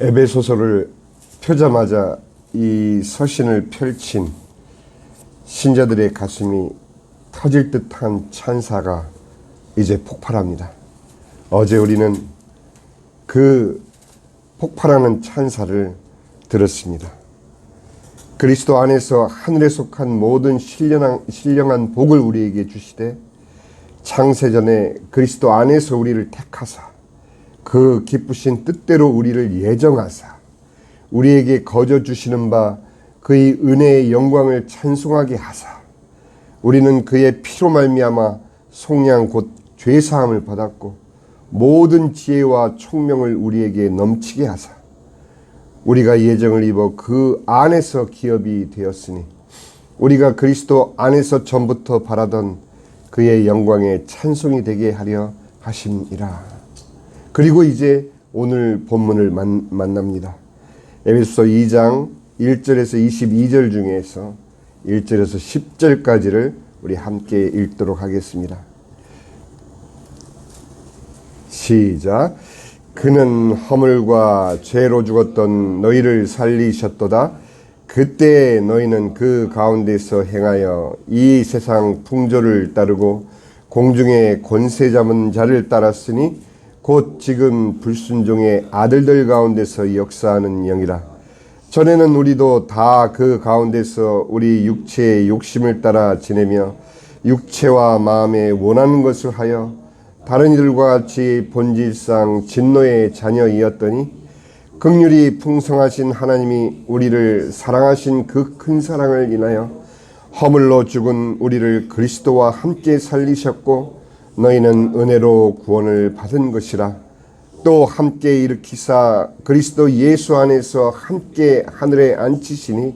에베소서를 펴자마자 이 서신을 펼친 신자들의 가슴이 터질 듯한 찬사가 이제 폭발합니다. 어제 우리는 그 폭발하는 찬사를 들었습니다. 그리스도 안에서 하늘에 속한 모든 신령한, 신령한 복을 우리에게 주시되 창세전에 그리스도 안에서 우리를 택하사 그 기쁘신 뜻대로 우리를 예정하사 우리에게 거저 주시는 바 그의 은혜의 영광을 찬송하게 하사 우리는 그의 피로 말미암아 속량 곧 죄사함을 받았고 모든 지혜와 총명을 우리에게 넘치게 하사 우리가 예정을 입어 그 안에서 기업이 되었으니 우리가 그리스도 안에서 전부터 바라던 그의 영광의 찬송이 되게 하려 하심이라. 그리고 이제 오늘 본문을 만, 만납니다. 에베소서 2장 1절에서 22절 중에서 1절에서 10절까지를 우리 함께 읽도록 하겠습니다. 시작. 그는 허물과 죄로 죽었던 너희를 살리셨도다. 그때 너희는 그 가운데서 행하여 이 세상 풍조를 따르고 공중의 권세 잡은 자를 따랐으니 곧 지금 불순종의 아들들 가운데서 역사하는 영이라. 전에는 우리도 다 그 가운데서 우리 육체의 욕심을 따라 지내며 육체와 마음에 원하는 것을 하여 다른 이들과 같이 본질상 진노의 자녀이었더니 극률이 풍성하신 하나님이 우리를 사랑하신 그 큰 사랑을 인하여 허물로 죽은 우리를 그리스도와 함께 살리셨고 너희는 은혜로 구원을 받은 것이라. 또 함께 일으키사 그리스도 예수 안에서 함께 하늘에 앉히시니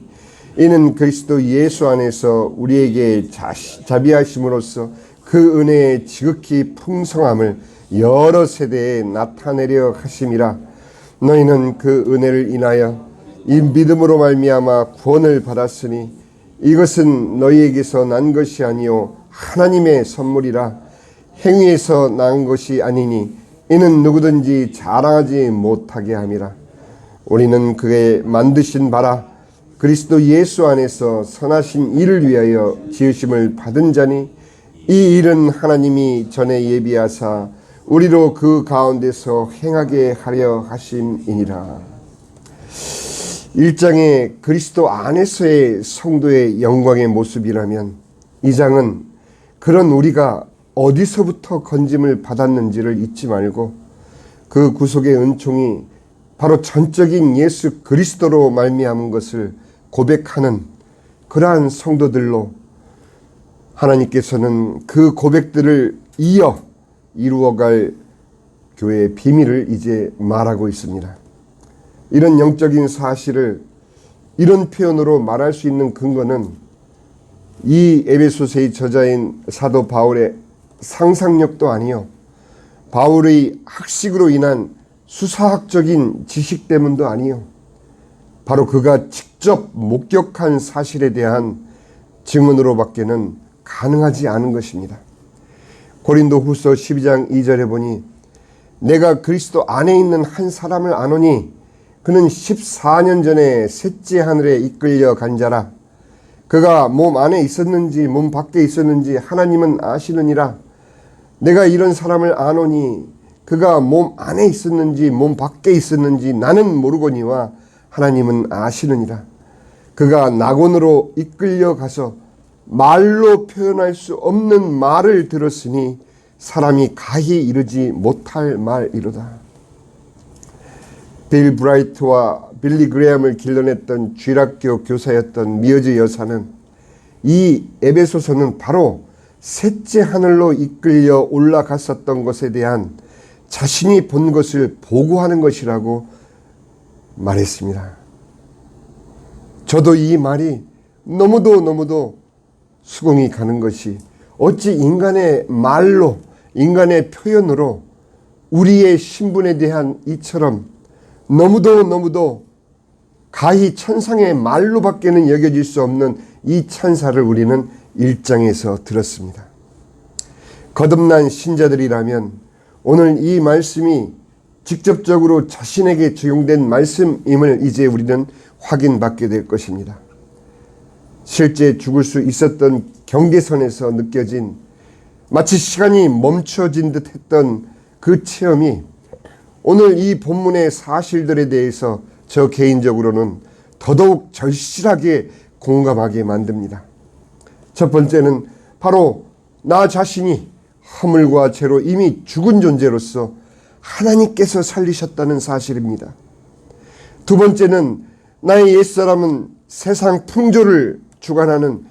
이는 그리스도 예수 안에서 우리에게 자비하심으로써 그 은혜의 지극히 풍성함을 여러 세대에 나타내려 하심이라. 너희는 그 은혜를 인하여 이 믿음으로 말미암아 구원을 받았으니 이것은 너희에게서 난 것이 아니요 하나님의 선물이라 행위에서 난 것이 아니니 이는 누구든지 자랑하지 못하게 함이라 우리는 그의 만드신 바라 그리스도 예수 안에서 선하신 일을 위하여 지으심을 받은 자니 이 일은 하나님이 전에 예비하사 우리로 그 가운데서 행하게 하려 하심이니라. 1장의 그리스도 안에서의 성도의 영광의 모습이라면 2장은 그런 우리가 어디서부터 건짐을 받았는지를 잊지 말고 그 구속의 은총이 바로 전적인 예수 그리스도로 말미암은 것을 고백하는 그러한 성도들로 하나님께서는 그 고백들을 이어 이루어갈 교회의 비밀을 이제 말하고 있습니다. 이런 영적인 사실을 이런 표현으로 말할 수 있는 근거는 이 에베소서의 저자인 사도 바울의 상상력도 아니요. 바울의 학식으로 인한 수사학적인 지식 때문도 아니요. 바로 그가 직접 목격한 사실에 대한 증언으로밖에는 가능하지 않은 것입니다. 고린도 후서 12장 2절에 보니 내가 그리스도 안에 있는 한 사람을 아노니 그는 14년 전에 셋째 하늘에 이끌려 간 자라 그가 몸 안에 있었는지 몸 밖에 있었는지 하나님은 아시느니라 내가 이런 사람을 아노니 그가 몸 안에 있었는지 몸 밖에 있었는지 나는 모르거니와 하나님은 아시느니라 그가 낙원으로 이끌려 가서 말로 표현할 수 없는 말을 들었으니 사람이 가히 이르지 못할 말이로다. 빌 브라이트와 빌리 그레함을 길러냈던 쥐락교 교사였던 미어즈 여사는 이 에베소서는 바로 셋째 하늘로 이끌려 올라갔었던 것에 대한 자신이 본 것을 보고하는 것이라고 말했습니다. 저도 이 말이 너무도 너무도 수긍이 가는 것이 어찌 인간의 말로 인간의 표현으로 우리의 신분에 대한 이처럼 너무도 너무도 가히 천상의 말로밖에는 여겨질 수 없는 이 찬사를 우리는 일장에서 들었습니다. 거듭난 신자들이라면 오늘 이 말씀이 직접적으로 자신에게 적용된 말씀임을 이제 우리는 확인받게 될 것입니다. 실제 죽을 수 있었던 경계선에서 느껴진 마치 시간이 멈춰진 듯 했던 그 체험이 오늘 이 본문의 사실들에 대해서 저 개인적으로는 더더욱 절실하게 공감하게 만듭니다. 첫 번째는 바로 나 자신이 허물과 죄로 이미 죽은 존재로서 하나님께서 살리셨다는 사실입니다. 두 번째는 나의 옛사람은 세상 풍조를 주관하는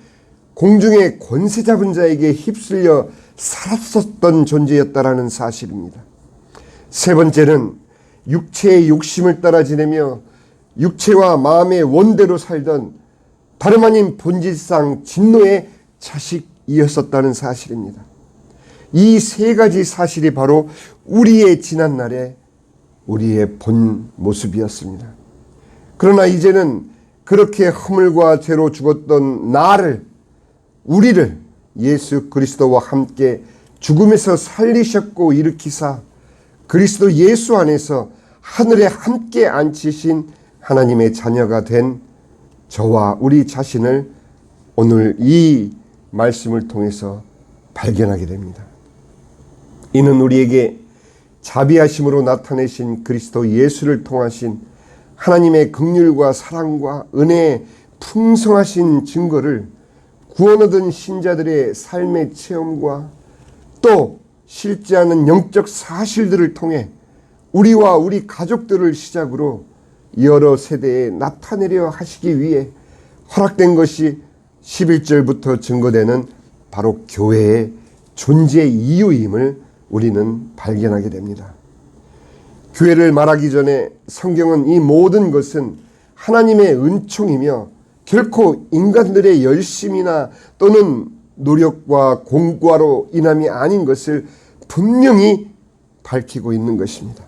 공중의 권세 잡은 자에게 휩쓸려 살았었던 존재였다라는 사실입니다. 세 번째는 육체의 욕심을 따라 지내며 육체와 마음의 원대로 살던 다름 아닌 본질상 진노의 자식이었었다는 사실입니다. 이 세 가지 사실이 바로 우리의 지난날의 우리의 본 모습이었습니다. 그러나 이제는 그렇게 허물과 죄로 죽었던 나를 우리를 예수 그리스도와 함께 죽음에서 살리셨고 일으키사 그리스도 예수 안에서 하늘에 함께 앉히신 하나님의 자녀가 된 저와 우리 자신을 오늘 이 말씀을 통해서 발견하게 됩니다. 이는 우리에게 자비하심으로 나타내신 그리스도 예수를 통하신 하나님의 긍휼과 사랑과 은혜의 풍성하신 증거를 구원 얻은 신자들의 삶의 체험과 또 않은 영적 사실들을 통해 우리와 우리 가족들을 시작으로 여러 세대에 나타내려 하시기 위해 허락된 것이 11절부터 증거되는 바로 교회의 존재 이유임을 우리는 발견하게 됩니다. 교회를 말하기 전에 성경은 이 모든 것은 하나님의 은총이며 결코 인간들의 열심이나 또는 노력과 공과로 인함이 아닌 것을 분명히 밝히고 있는 것입니다.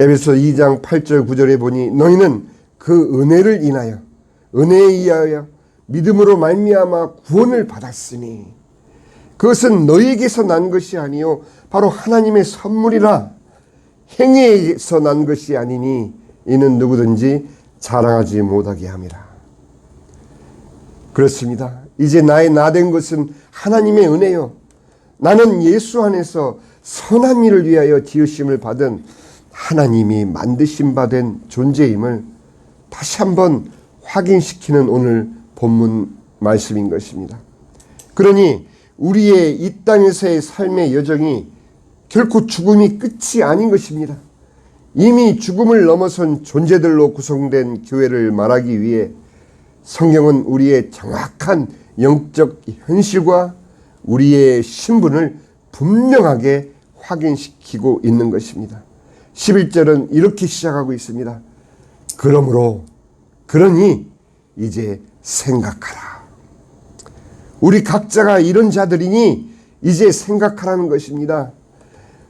에베소 2장 8절 9절에 보니 너희는 그 은혜를 인하여 은혜에 의하여 믿음으로 말미암아 구원을 받았으니 그것은 너희에게서 난 것이 아니요 바로 하나님의 선물이라 행위에서 난 것이 아니니 이는 누구든지 자랑하지 못하게 함이라. 그렇습니다. 이제 나의 나 된 것은 하나님의 은혜요. 나는 예수 안에서 선한 일을 위하여 지으심을 받은 하나님이 만드신 바 된 존재임을 다시 한번 확인시키는 오늘 본문 말씀인 것입니다. 그러니 우리의 이 땅에서의 삶의 여정이 결코 죽음이 끝이 아닌 것입니다. 이미 죽음을 넘어선 존재들로 구성된 교회를 말하기 위해 성경은 우리의 정확한 영적 현실과 우리의 신분을 분명하게 확인시키고 있는 것입니다. 11절은 이렇게 시작하고 있습니다. 그러므로 그러니 이제 생각하라. 우리 각자가 이런 자들이니 이제 생각하라는 것입니다.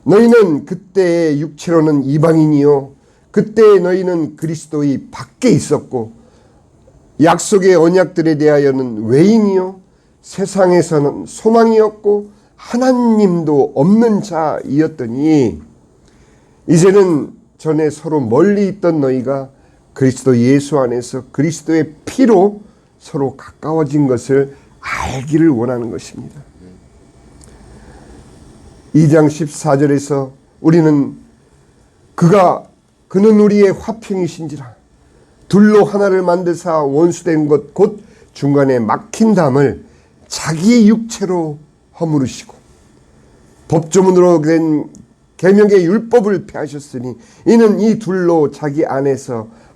너희는 그때의 육체로는 이방인이요 그때 너희는 그리스도의 밖에 있었고 약속의 언약들에 대하여는 외인이요 세상에서는 소망이었고 하나님도 없는 자이었더니 이제는 전에 서로 멀리 있던 너희가 그리스도 예수 안에서 그리스도의 피로 서로 가까워진 것을 알기를 원하는 것입니다. 2장 14절에서 우리는 그가 그는 우리의 화평이신지라 둘로 하나를 만드사 원수된 것 곧 중간에 막힌 담을 자기 육체로 허물으시고 법조문으로 된 계명의 율법을 폐하셨으니 이는 이 둘로 자기 안에서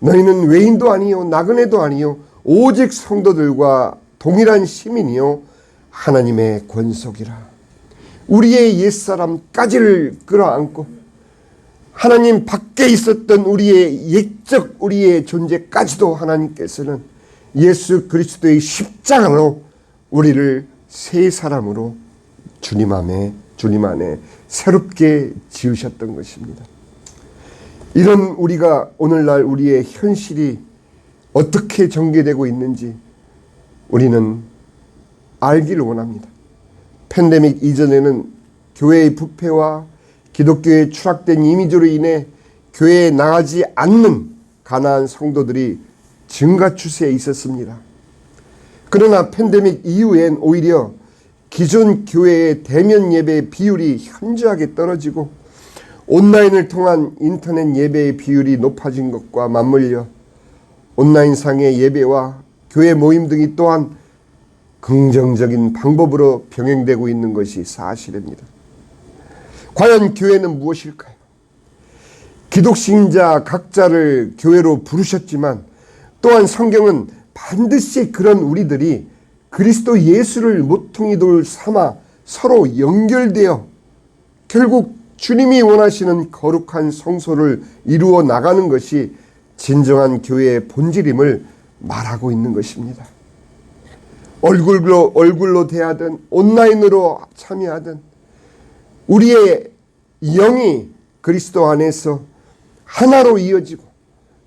너희는 외인도 아니요 나그네도 아니요 오직 성도들과 동일한 시민이요 하나님의 권속이라. 우리의 옛사람까지를 끌어안고 하나님 밖에 있었던 우리의 옛적 우리의 존재까지도 하나님께서는 예수 그리스도의 십자가로 우리를 새 사람으로 주님 안에 주님 안에 새롭게 지으셨던 것입니다. 이런 우리가 오늘날 우리의 현실이 어떻게 전개되고 있는지 우리는 알기를 원합니다. 팬데믹 이전에는 교회의 부패와 기독교의 추락된 이미지로 인해 교회에 나가지 않는 가난한 성도들이 증가 추세에 있었습니다. 그러나 팬데믹 이후엔 오히려 기존 교회의 대면 예배 비율이 현저하게 떨어지고 온라인을 통한 인터넷 예배의 비율이 높아진 것과 맞물려 온라인상의 예배와 교회 모임 등이 또한 긍정적인 방법으로 병행되고 있는 것이 사실입니다. 과연 교회는 무엇일까요? 기독신자 각자를 교회로 부르셨지만 또한 성경은 반드시 그런 우리들이 그리스도 예수를 모퉁이 돌 삼아 서로 연결되어 결국 주님이 원하시는 거룩한 성소를 이루어 나가는 것이 진정한 교회의 본질임을 말하고 있는 것입니다. 얼굴로 얼굴로 대하든 온라인으로 참여하든 우리의 영이 그리스도 안에서 하나로 이어지고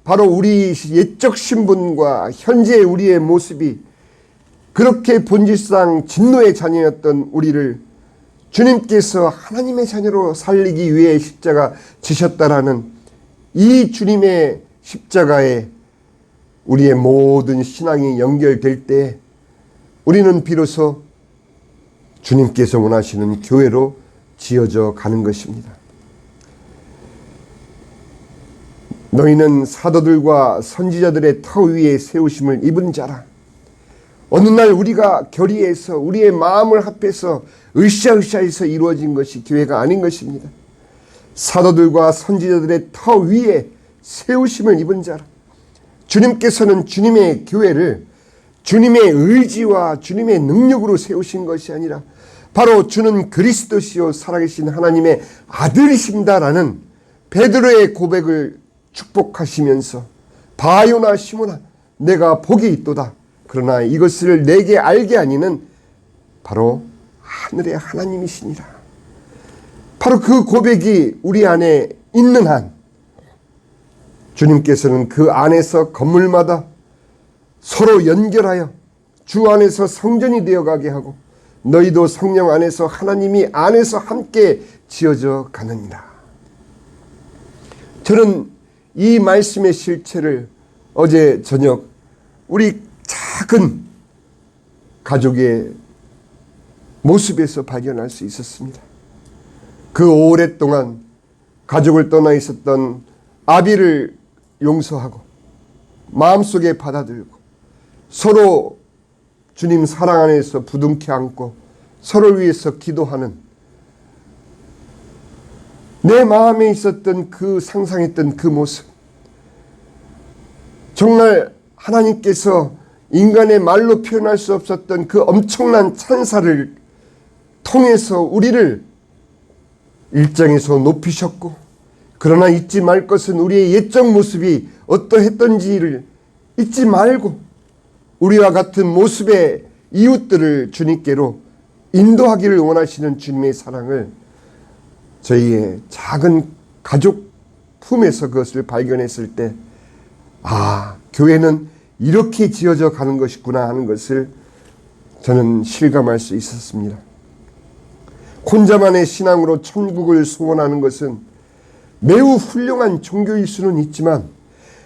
바로 우리 옛적 신분과 현재 우리의 모습이 그렇게 본질상 진노의 자녀였던 우리를 주님께서 하나님의 자녀로 살리기 위해 십자가 지셨다라는 이 주님의 십자가에 우리의 모든 신앙이 연결될 때 우리는 비로소 주님께서 원하시는 교회로 지어져 가는 것입니다. 너희는 사도들과 선지자들의 터 위에 세우심을 입은 자라. 어느 날 우리가 결의해서 우리의 마음을 합해서 으쌰으쌰해서 이루어진 것이 교회가 아닌 것입니다. 사도들과 선지자들의 터 위에 세우심을 입은 자라. 주님께서는 주님의 교회를 주님의 의지와 주님의 능력으로 세우신 것이 아니라 바로 주는 그리스도시요 살아계신 하나님의 아들이신다라는 베드로의 고백을 축복하시면서 바요나 시모나 내가 복이 있도다. 그러나 이것을 내게 알게 하니는 바로 하늘의 하나님이시니라. 바로 그 고백이 우리 안에 있는 한 주님께서는 그 안에서 건물마다 서로 연결하여 주 안에서 성전이 되어가게 하고 너희도 성령 안에서 하나님이 안에서 함께 지어져 가느니라. 저는 이 말씀의 실체를 어제 저녁 우리 작은 가족의 모습에서 발견할 수 있었습니다. 그 오랫동안 가족을 떠나 있었던 아비를 용서하고 마음속에 받아들고 서로 주님 사랑 안에서 부둥켜 안고 서로를 위해서 기도하는 내 마음에 있었던 그 상상했던 그 모습 정말 하나님께서 인간의 말로 표현할 수 없었던 그 엄청난 찬사를 통해서 우리를 일장에서 높이셨고 그러나 잊지 말 것은 우리의 옛적 모습이 어떠했던지를 잊지 말고 우리와 같은 모습의 이웃들을 주님께로 인도하기를 원하시는 주님의 사랑을 저희의 작은 가족 품에서 그것을 발견했을 때, 아, 교회는 이렇게 지어져 가는 것이구나 하는 것을 저는 실감할 수 있었습니다. 혼자만의 신앙으로 천국을 소원하는 것은 매우 훌륭한 종교일 수는 있지만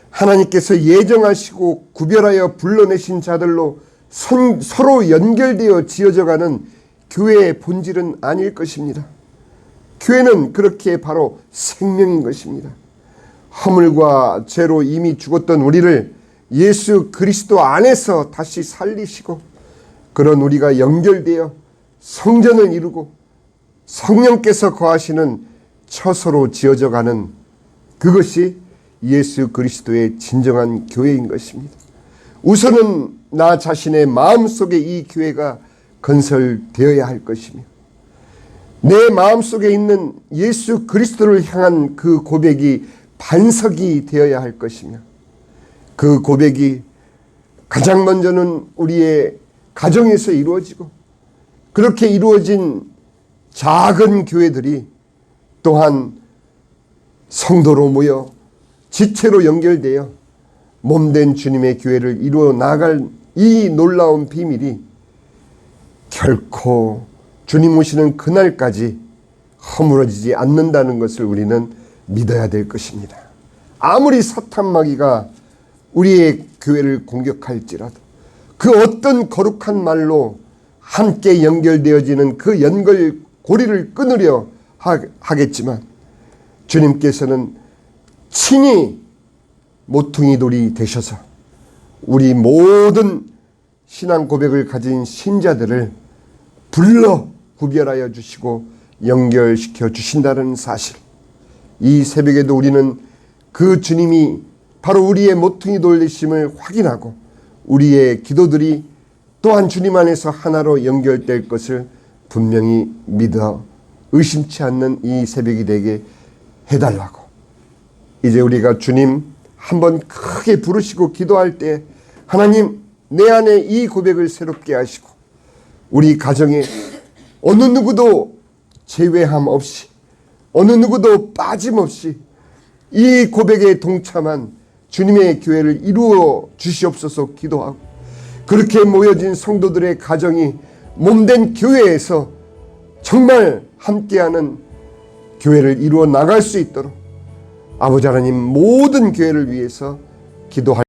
하나님께서 예정하시고 구별하여 불러내신 자들로 선, 서로 연결되어 지어져가는 교회의 본질은 아닐 것입니다. 교회는 그렇게 바로 생명인 것입니다. 허물과 죄로 이미 죽었던 우리를 예수 그리스도 안에서 다시 살리시고 그런 우리가 연결되어 성전을 이루고 성령께서 거하시는 처소로 지어져 가는 그것이 예수 그리스도의 진정한 교회인 것입니다. 우선은 나 자신의 마음속에 이 교회가 건설되어야 할 것이며 내 마음속에 있는 예수 그리스도를 향한 그 고백이 반석이 되어야 할 것이며 그 고백이 가장 먼저는 우리의 가정에서 이루어지고 그렇게 이루어진 작은 교회들이 또한 성도로 모여 지체로 연결되어 몸된 주님의 교회를 이루어 나갈 이 놀라운 비밀이 결코 주님 오시는 그날까지 허물어지지 않는다는 것을 우리는 믿어야 될 것입니다. 아무리 사탄 마귀가 우리의 교회를 공격할지라도 그 어떤 거룩한 말로 함께 연결되어지는 그 연결 고리를 끊으려 하- 하겠지만 주님께서는 친히 모퉁이 돌이 되셔서 우리 모든 신앙 고백을 가진 신자들을 불러 구별하여 주시고 연결시켜 주신다는 사실. 이 새벽에도 우리는 그 주님이 바로 우리의 모퉁이 돌리심을 확인하고 우리의 기도들이 또한 주님 안에서 하나로 연결될 것을 분명히 믿어 의심치 않는 이 새벽이 되게 해달라고. 이제 우리가 주님 한번 크게 부르시고 기도할 때 하나님 내 안에 이 고백을 새롭게 하시고 우리 가정에 어느 누구도 제외함 없이 어느 누구도 빠짐없이 이 고백에 동참한 주님의 교회를 이루어 주시옵소서 기도하고 그렇게 모여진 성도들의 가정이 몸된 교회에서 정말 함께하는 교회를 이루어 나갈 수 있도록 아버지 하나님 모든 교회를 위해서 기도할